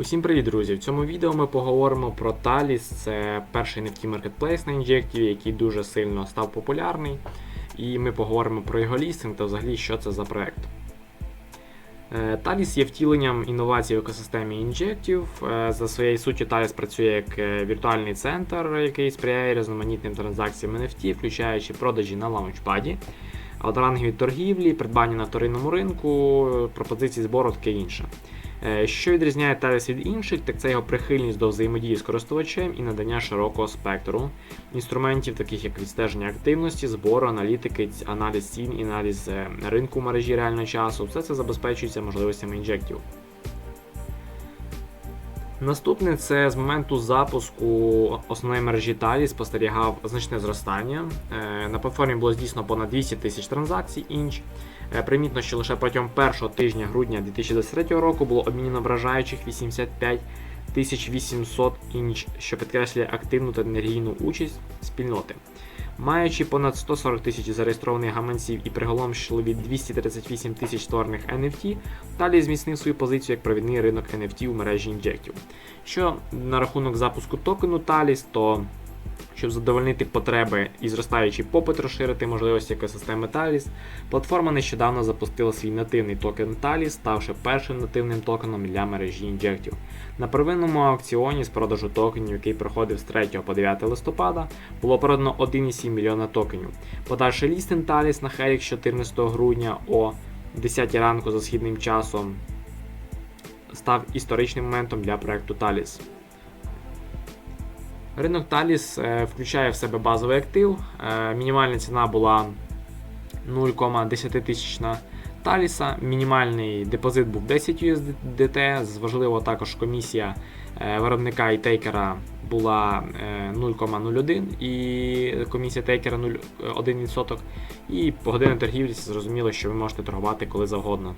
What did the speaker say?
Усім привіт, друзі! В цьому відео ми поговоримо про Talis. Це перший NFT маркетплейс на інжективі, який дуже сильно став популярний. І ми поговоримо про його лістинг та взагалі, що це за проект. Е, Talis є втіленням інновацій в екосистемі інжектів. Е, За своєю суттю Talis працює як е, віртуальний центр, який сприяє різноманітним транзакціям NFT, включаючи продажі на лаунчпаді, однорангові торгівлі, придбання на вторинному ринку, пропозиції збору таке інше. Е, Що відрізняє Talis від інших, так це його прихильність до взаємодії з користувачем і надання широкого спектру інструментів, таких як відстеження активності, збору, аналітики, аналіз цін і аналіз е, ринку мережі реального часу. Все це забезпечується можливостями інжектів. Наступне це з моменту запуску основної мережі Tally спостерігав значне зростання. Е, На платформі було здійснено понад 200 тисяч транзакцій інч. Е, Примітно, що лише протягом першого тижня грудня 2023 року було обмінено вражаючих 85 800 інч, що підкреслює активну та енергійну участь спільноти. Маючи понад 140 тисяч зареєстрованих гаманців і приголомшливі 238 тисяч створених NFT, Талі зміцнив свою позицію як провідний ринок NFT у мережі інжектів. Що на рахунок запуску токену Talis, то щоб задовольнити потреби і зростаючий попит розширити можливості екосистеми Talis, платформа нещодавно запустила свій нативний токен Talis, ставши першим нативним токеном для мережі інжектів. На первинному аукціоні з продажу токенів, який проходив з 3 по 9 листопада, було продано 1,7 мільйона токенів. Подальший лістинг Talis на Helix 14 грудня о 10 ранку за східним часом став історичним моментом для проекту Talis. Ринок Talis е, включає в себе базовий актив. Е, мінімальна ціна була 0,10 тисячна Таліса. Мінімальний депозит був 10 USDT. Важливо також комісія е, виробника і тейкера була е, 0,01 і комісія тейкера 0,1%. І по годині торгівлі зрозуміло, що ви можете торгувати коли завгодно.